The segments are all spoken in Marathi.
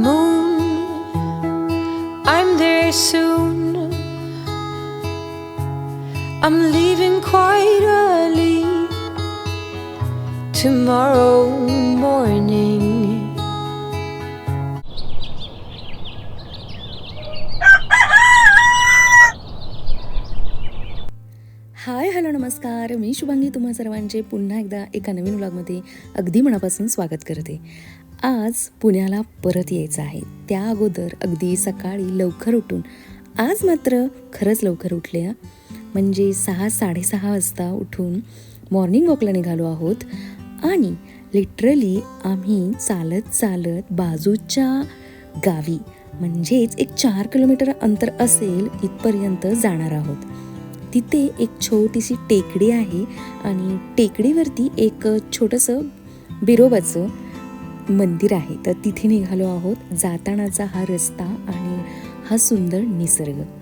moon. I'm there soon. I'm leaving quite early tomorrow morning. Hi hello नमस्कार मी शुभांगी तुम्हा सर्वांचे पुन्हा एकदा एका नवीन ब्लॉगमध्ये अगदी मनापासून स्वागत करते आज पुण्याला परत यायचं आहे. त्या अगोदर अगदी सकाळी लवकर उठून आज मात्र खरंच लवकर उठले म्हणजे सहा साडेसहा वाजता उठून मॉर्निंग वॉकला निघालो आहोत आणि लिटरली आम्ही चालत चालत बाजूच्या गावी म्हणजेच एक चार किलोमीटर अंतर असेल इथपर्यंत जाणार आहोत. तिथे एक छोटीशी टेकडी आहे आणि टेकडीवरती एक छोटंसं बिरोबाचं मंदिर आहे. तर तिथे निघालो आहोत. जातानाचा हा रस्ता आणि हा सुंदर निसर्ग.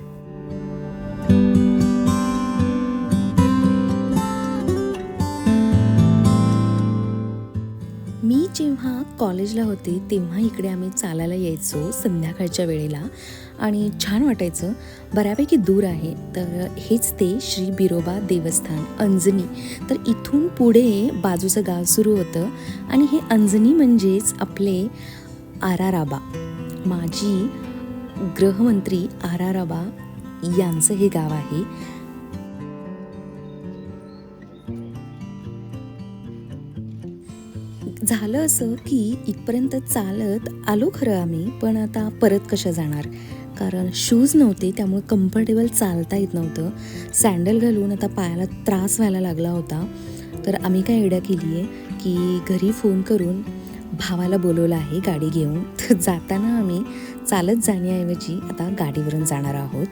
कॉलेजला होते तेव्हा इकडे आम्ही चालायला यायचो संध्याकाळच्या वेळेला. आणि छान वाटायचं बऱ्यापैकी दूर आहे. तर हेच ते श्री बिरोबा देवस्थान अंजनी. तर इथून पुढे बाजूचं गाव सुरू होतं. आणि हे अंजनी म्हणजेच आपले आराराबा. माजी गृहमंत्री आराराबा यांचं हे गाव आहे. झालं असं की इथपर्यंत चालत आलो खरं आम्ही पण आता परत कशा जाणार? कारण शूज नव्हते त्यामुळे कम्फर्टेबल चालता येत नव्हतं. सँडल घालून आता पायाला त्रास व्हायला लागला होता. तर आम्ही काय एड्या केली आहे की घरी फोन करून भावाला बोलवलं आहे गाडी घेऊन. तर जाताना आम्ही चालत जाण्याऐवजी आता गाडीवरून जाणार आहोत.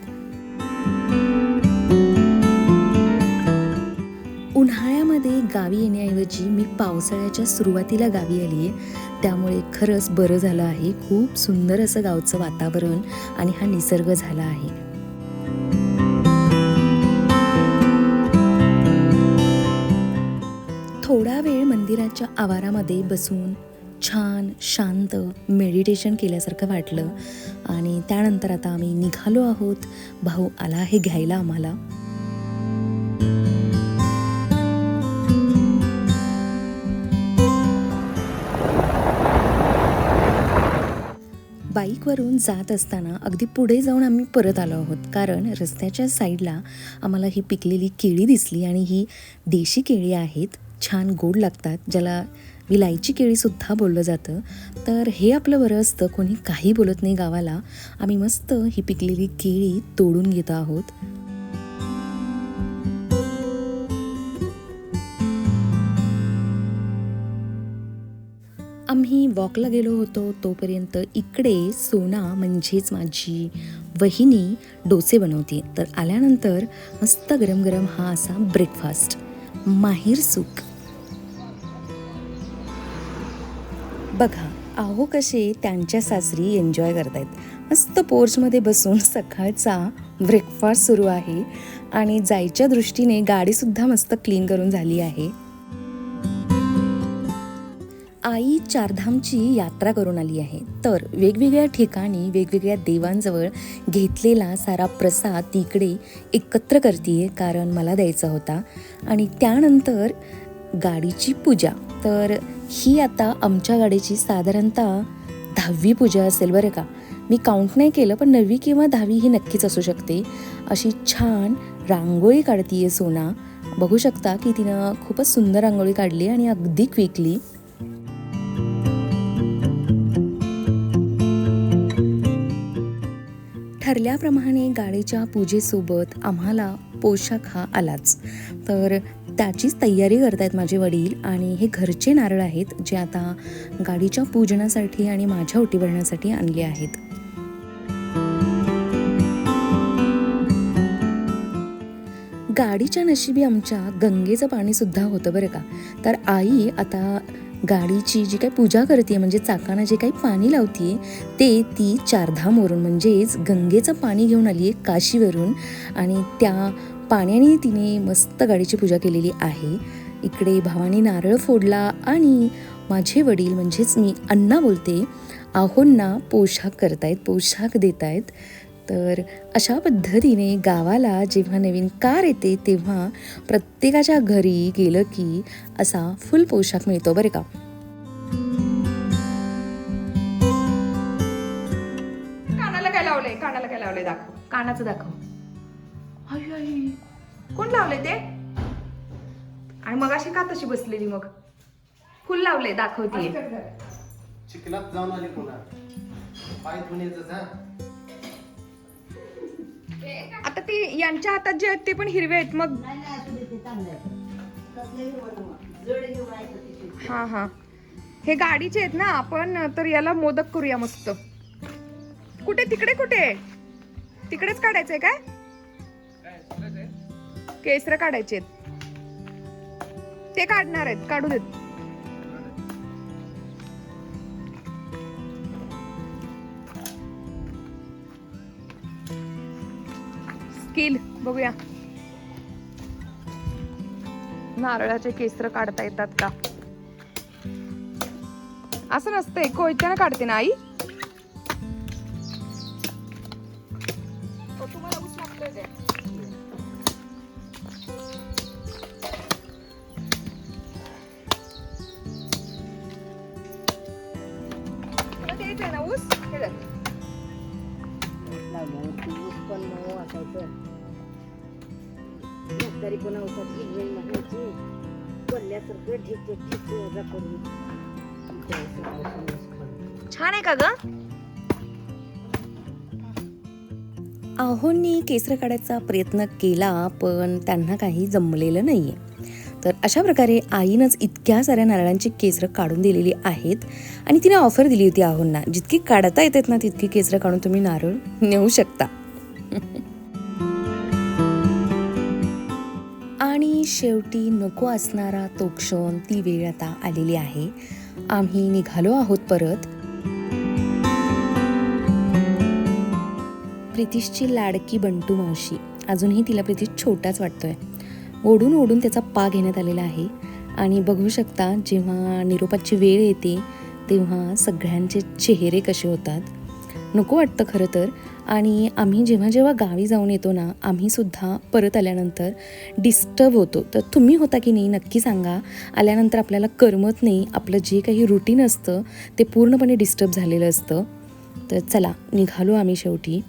उन्हाळ्यामध्ये गावी येण्याऐवजी मी पावसाळ्याच्या सुरुवातीला गावी आली आहे. त्यामुळे खरंच बरं झालं आहे. खूप सुंदर असं गावचं वातावरण आणि हा निसर्ग झाला आहे. थोडा वेळ मंदिराच्या आवारामध्ये बसून छान शांत मेडिटेशन केल्यासारखं वाटलं आणि त्यानंतर आता आम्ही निघालो आहोत. भाऊ आला आहे घ्यायला आम्हाला. बाईकवरून जात असताना अगदी पुढे जाऊन आम्ही परत आलो आहोत. कारण रस्त्याच्या साईडला आम्हाला ही पिकलेली केळी दिसली आणि ही देशी केळी आहेत. छान गोड लागतात. ज्याला विलायची केळीसुद्धा बोललं जातं. तर हे आपलं बरं असतं. कोणी काही बोलत नाही गावाला. आम्ही मस्त ही पिकलेली केळी तोडून घेत आहोत. आम्ही वॉकला गेलो होतो तोपर्यंत इकडे सोना म्हणजेच माझी वहिनी डोसे बनवते. तर आल्यानंतर मस्त गरम गरम हा असा ब्रेकफास्ट माहीर सुक बघा आहो कसे त्यांच्या सासरी एन्जॉय करतायत. मस्त पोर्चमध्ये बसून सकाळचा ब्रेकफास्ट सुरू आहे. आणि जायच्या दृष्टीने गाडीसुद्धा मस्त क्लीन करून झाली आहे. आई चारधामची यात्रा करून आली आहे. तर वेगवेगळ्या ठिकाणी वेगवेगळ्या देवांजवळ घेतलेला सारा प्रसाद तिकडे एकत्र करते कारण मला द्यायचा होता. आणि त्यानंतर गाडीची पूजा. तर ही आता आमच्या गाडीची साधारणतः दहावी पूजा असेल बरं का. मी काउंट नाही केलं पण नववी किंवा दहावी ही नक्कीच असू शकते. अशी छान रांगोळी काढतीये सोना. बघू शकता की तिनं खूपच सुंदर रांगोळी काढली आणि अगदी क्विकली ठरल्याप्रमाणे गाडीच्या पूजेसोबत आम्हाला पोशाख हा आलाच. तर त्याचीच तयारी करतायत माझे वडील आणि हे घरचे नारळ आहेत जे आता गाडीच्या पूजनासाठी आणि माझ्या ओटी भरण्यासाठी आणले आहेत. गाडीच्या नशिबी आमच्या गंगेचं पाणीसुद्धा होतं बरं का. तर आई आता गाडीची जी काही पूजा करते म्हणजे चाकांना जे काही पाणी लावते ते ती चारधामवरून म्हणजेच गंगेचं पाणी घेऊन आली आहे काशीवरून. आणि त्या पाण्याने तिने मस्त गाडीची पूजा केलेली आहे. इकडे भावाने नारळ फोडला आणि माझे वडील म्हणजेच मी अण्णा बोलते आहोंना पोशाख करतायत पोशाख देत आहेत तर अशा पद्धतीने गावाला जेव्हा नवीन कार येते तेव्हा प्रत्येकाच्या घरी गेलं की असा फुल पोशाख मिळतो बरं का? कानाला काय लावलंय? कानाला काय लावलंय? दाखव. कानाचं दाखव. आई आई. कोण लावलंय ते? आणि मग अशी का तशी बसलेली मग? फुल लावलंय दाखवते चिखलात जाऊन आली पुन्हा. पाय येतं जा. आता ते यांच्या हातात जे आहेत ते पण हिरवे आहेत मग हा हा. हे गाडीचे आहेत ना आपण तर याला मोदक करूया मस्त. कुठे? तिकडे कुठे? तिकडेच काढायचंय काय? केसर काढायचे ते काढणार आहेत काढू देत. स्किल बघूया. नारळाचे केसर काढता येतात का? असं नसतंय. कोयत्यानं काढते ना आई? लावल्यावरती ऊस पण मऊ वाटायचं तरी म्हणायची. कोल्ह्यासारखं ठिक ठिक वजा करून. छान आहे का ग? आहोंनी केसर काढायचा प्रयत्न केला पण त्यांना काही जमलेलं नाहीये. तर अशा प्रकारे आईनंच इतक्या साऱ्या नारळांची केसरं काढून दिलेली आहेत. आणि तिने ऑफर दिली होती आहोंना. जितकी काढता येतात ना तितकी केसरं काढून तुम्ही नारळ नेऊ शकता. आणि शेवटी नको असणारा तो क्षण ती वेळ आता आलेली आहे. आम्ही निघालो आहोत परत. प्रितिशची लाडकी बंटू मावशी. अजूनही तिला प्रितिश छोटाच वाटतोय. ओढून ओढून त्याचा पा घेण्यात आलेला आहे. आणि बघू शकता जेव्हा निरोपाची वेळ येते तेव्हा सगळ्यांचे चेहरे कसे होतात? नको वाटतं खरं तर. आणि आम्ही जेव्हा जेव्हा गावी जाऊन येतो ना आम्हीसुद्धा परत आल्यानंतर डिस्टर्ब होतो. तर तुम्ही होता की नाही नक्की सांगा. आल्यानंतर आपल्याला करमत नाही. आपलं जे काही रुटीन असतं ते पूर्णपणे डिस्टर्ब झालेलं असतं. तर चला निघालो आम्ही शेवटी.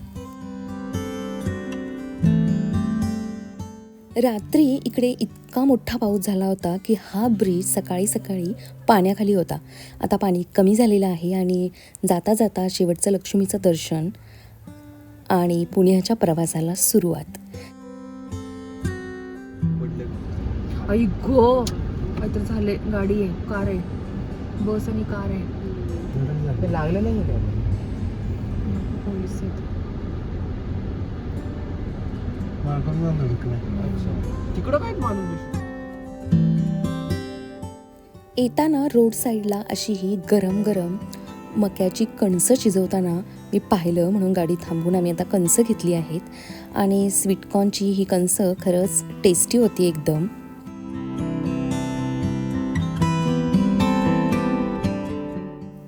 रात्री इकडे इतका मोठा पाऊस झाला होता की हा ब्रिज सकाळी सकाळी पाण्याखाली होता. आता पाणी कमी झालेलं आहे आणि जाता जाता शेवटचं लक्ष्मीचं दर्शन आणि पुण्याच्या प्रवासाला सुरुवात. आई गो काहीतरी झाले गाडी आहे कार आहे बस आणि कार आहे. लागलं नाही का? पोलीस आहेत तिकडं काय माणूस येताना रोड साईडला अशी ही गरम गरम मक्याची कणसं शिजवताना मी पाहिलं म्हणून गाडी थांबून आम्ही आता कणसं घेतली आहेत. आणि स्वीटकॉर्नची ही कणसं खरंच टेस्टी होती एकदम.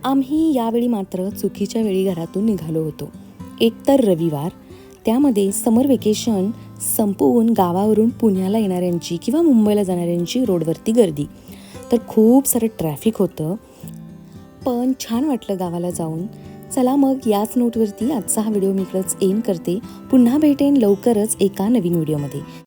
आम्ही यावेळी मात्र चुकीच्या वेळी घरातून निघालो होतो. एक तर रविवार त्यामध्ये समर वेकेशन संपवून गावावरून पुण्याला येणाऱ्यांची किंवा मुंबईला जाणाऱ्यांची रोडवरती गर्दी. तर खूप सारं ट्रॅफिक होतं. पण छान वाटलं गावाला जाऊन. चला मग याच नोटवरती आजचा हा व्हिडिओ मी इकडंच एन करते. पुन्हा भेटेन लवकरच एका नवीन व्हिडिओमध्ये